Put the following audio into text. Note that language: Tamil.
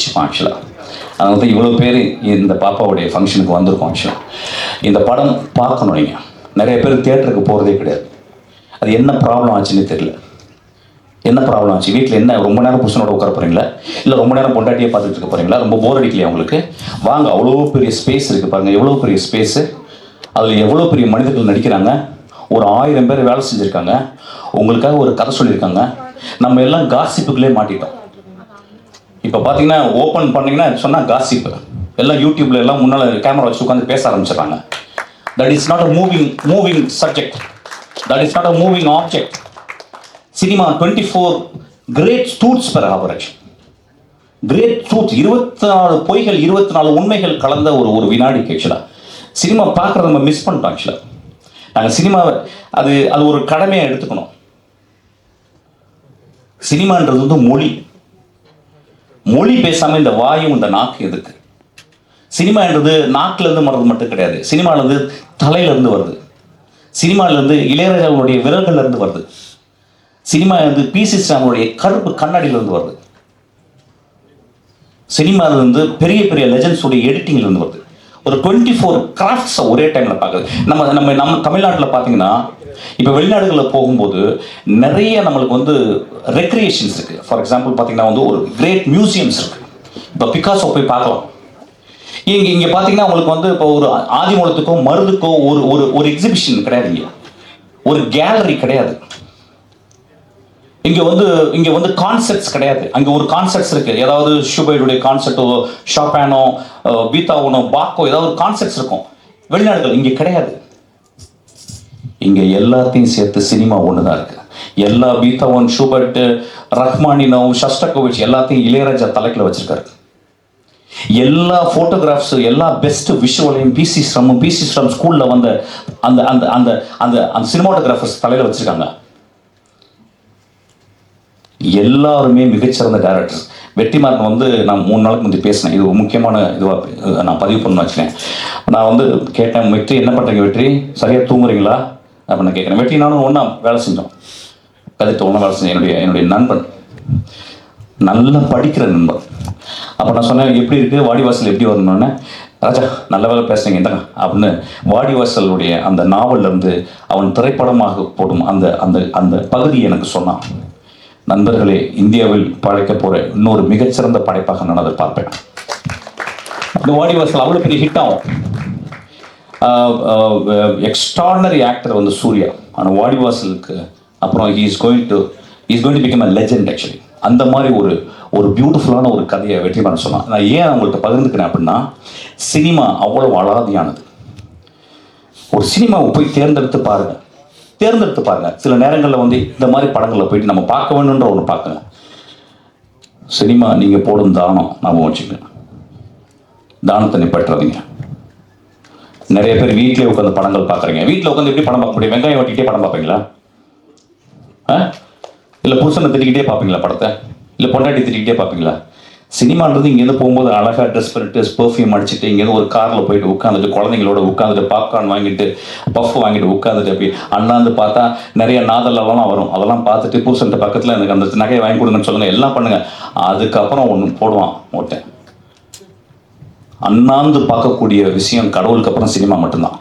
வச்சுப்போம் ஆக்சுவலாக அது வந்து இவ்வளோ பேர் இந்த பாப்பாவுடைய ஃபங்க்ஷனுக்கு வந்திருக்கோம் ஆக்சுவலாக இந்த படம் பார்க்கணும் நீங்கள் நிறைய பேர் தேட்டருக்கு போகிறதே கிடையாது. அது என்ன ப்ராப்ளம் ஆச்சுன்னு தெரியல. என்ன ப்ராப்ளம் ஆச்சு? வீட்டில் என்ன ரொம்ப நேரம் புருஷனோட உட்கார போகிறீங்களா இல்லை ரொம்ப நேரம் பொண்டாட்டியே பார்த்துட்டு இருக்க போகிறீங்களா ரொம்ப போர் அடிக்கலையா உங்களுக்கு? வாங்க அவ்வளோ பெரிய ஸ்பேஸ் இருக்குது பாருங்கள் எவ்வளோ பெரிய ஸ்பேஸு அதில் எவ்வளோ பெரிய மனிதர்கள் நடிக்கிறாங்க? ஒரு ஆயிரம் பேர் வேலை செஞ்சுருக்காங்க. உங்களுக்காக ஒரு கதை சொல்லியிருக்காங்க. நம்ம எல்லாம் காசிப்புக்குள்ளே மாட்டிட்டோம். இப்போ பார்த்தீங்கன்னா ஓப்பன் பண்ணீங்கன்னா சொன்னால் காசிப்பு எல்லாம் யூடியூப்ல எல்லாம் முன்னால் கேமரா வச்சு உட்காந்து பேச ஆரம்பிச்சிடுறாங்க. That is not a moving moving subject that is not a moving object cinema twenty four great studs பெற ஆவரேஜ் கிரேட் ட்ரூத் இருபத்தி நாலு பொய்கள் இருபத்தி நாலு உண்மைகள் கலந்த ஒரு ஒரு வினாடிக்கு ஆக்சுவலாக சினிமா பார்க்குறத நம்ம மிஸ் பண்ணிட்டோம் ஆக்சுவலாக நாங்கள் சினிமாவை அது அது ஒரு கடமையாக எடுத்துக்கணும். சினிமான்றது வந்து மொழி. மொழி பேசாமல் இந்த வாயும் இந்த நாக்கு எதுக்கு? சினிமான்றது நாக்குல இருந்து வர்றது மட்டும் கிடையாது. சினிமால இருந்து தலையில இருந்து வருது. சினிமால இருந்து இளையராஜாவுடைய விரல்கள்ல இருந்து வருது. சினிமா வந்து பி சி சாமியுடைய கருப்பு கண்ணாடியில இருந்து வருது. சினிமால இருந்து பெரிய பெரிய லெஜண்ட்ஸ் உடைய எடிட்டிங்ல இருந்து வருது. ஒரு டுவெண்ட்டி ஃபோர் கிராஃப்ட்ஸை ஒரே டைமில் பார்க்குது நம்ம நம்ம நம்ம தமிழ்நாட்டில் பார்த்தீங்கன்னா இப்போ வெளிநாடுகளில் போகும்போது நிறைய நம்மளுக்கு வந்து ரெக்ரியேஷன்ஸ் இருக்குது ஃபார் எக்ஸாம்பிள் பார்த்தீங்கன்னா வந்து ஒரு கிரேட் மியூசியம்ஸ் இருக்குது இப்போ பிகாசோ போய் பார்க்கலாம். இங்கே இங்கே பார்த்தீங்கன்னா உங்களுக்கு வந்து இப்போ ஒரு ஆதிமூலத்துக்கோ மருதுக்கோ ஒரு ஒரு ஒரு எக்ஸிபிஷன் கிடையாது இல்லையா ஒரு கேலரி கிடையாது. இங்கே வந்து இங்கே வந்து கான்செப்ட்ஸ் கிடையாது. அங்கே ஒரு கான்செப்ட்ஸ் இருக்கு. ஏதாவது ஷுபைடுடைய கான்செப்டோ ஷாப்பானோ பீத்தாவோனோ பாக்கோ ஏதாவது ஒரு கான்செப்ட்ஸ் இருக்கும். வெளிநாடுகள் இங்கே கிடையாது. இங்கே எல்லாத்தையும் சேர்த்து சினிமா ஒன்று தான் இருக்குது எல்லா பீத்தவன் ஷூபர்ட் ரஹ்மானினோ ஷஸ்டகோவிச் எல்லாத்தையும் இளையராஜா தலைக்கில் வச்சிருக்காரு. எல்லா ஃபோட்டோகிராஃப்ஸ் எல்லா பெஸ்ட் விஷுவலையும் பிசி ஸ்ரமும் பிசி ஸ்ரம் ஸ்கூலில் வந்த அந்த அந்த அந்த அந்த அந்த சினிமாட்டோகிராஃபர்ஸ் தலையில் வச்சிருக்காங்க. எல்லாருமே மிகச்சிறந்த டேரக்டர்ஸ் வெற்றிமாறன் வந்து நான் மூணு நாளுக்கு முந்தைய பேசினேன். இது ஒரு முக்கியமான இதுவாக நான் பதிவு பண்ண வச்சுக்கேன். நான் வந்து கேட்டேன் வெற்றி என்ன பண்ணுறீங்க வெற்றி? சரியாக தூங்குறீங்களா? அப்படின்னு கேட்குறேன். வெற்றி நானும் ஒன்றா வேலை செஞ்சோம். கதைத்து ஒன்றா வேலை செஞ்சேன் என்னுடைய என்னுடைய நண்பன். நல்லா படிக்கிற நண்பன். அப்போ நான் சொன்னேன் எப்படி இருக்குது வாடிவாசல் எப்படி வரணும்னு ராஜா நல்ல வேலை பேசுறீங்க இந்தாங்க அப்படின்னு வாடிவாசலுடைய அந்த நாவல்லேருந்து அவன் திரைப்படமாக போடும் அந்த அந்த அந்த பகுதி எனக்கு சொன்னான். நண்பர்களே இந்தியாவில் படைக்க போற இன்னொரு மிகச்சிறந்த படைப்பாக நான் அதை பார்ப்பேன். இந்த வாடிவாசல் அவ்வளோ பெரிய ஹிட் ஆகும். எக்ஸ்ட்ராடனரி ஆக்டர் வந்து சூர்யா. ஆனால் வாடிவாசலுக்கு அப்புறம் he is going to is going to become a legend actually அந்த மாதிரி ஒரு ஒரு பியூட்டிஃபுல்லான ஒரு கதையை வெற்றிமாறன் சொன்னான். நான் ஏன் அவங்கள்ட்ட பகிர்ந்துக்கிறேன் அப்படின்னா சினிமா அவ்வளவு அலாதியானது. ஒரு சினிமாவை போய் தேர்ந்தெடுத்து பாருங்கள் தேர்ந்தெடுத்து பாருங்க. சில நேரங்களில் வந்து இந்த மாதிரி படங்களில் போயிட்டு நம்ம பார்க்க வேணுன்ற ஒன்று பார்க்குங்க சினிமா நீங்கள் போடும் தானம் ஞாபகம் வச்சுக்கோங்க. தானத்தை நிப்பாட்டுறாதீங்க. நிறைய பேர் வீட்டிலே உட்காந்து படங்கள் பார்க்குறீங்க. வீட்டில் உட்காந்து எப்படி படம் பார்க்க முடியும்? வெங்காயம் வட்டிக்கிட்டே படம் பார்ப்பீங்களா? ஆ? இல்லை புருஷனை திட்டிக்கிட்டே பார்ப்பீங்களா படத்தை? இல்லை பொண்டாட்டி திட்டிக்கிட்டே பார்ப்பீங்களா? சினிமான்றது இங்கேருந்து போகும்போது அழகாக ட்ரெஸ் பண்ணிட்டு பெர்ஃப்யூம் அடிச்சுட்டு இங்கேருந்து ஒரு காரில் போயிட்டு உட்காந்துட்டு குழந்தைங்களோட உட்காந்துட்டு பாப்கார்ன் வாங்கிட்டு பஃப் வாங்கிட்டு உட்காந்துட்டு அப்படி அண்ணாந்து பார்த்தா நிறைய நாதல்லாம் வரும். அதெல்லாம் பார்த்துட்டு புருஷன்ட்ட பக்கத்தில் எனக்கு அந்த நகையை வாங்கி கொடுங்கன்னு சொல்லுங்கள் எல்லாம் பண்ணுங்கள் அதுக்கப்புறம் ஒன்று போடுவான் ஓட்டேன் அண்ணாந்து பார்க்கக்கூடிய விஷயம் கடவுளுக்கு அப்புறம் சினிமா மட்டும்தான்.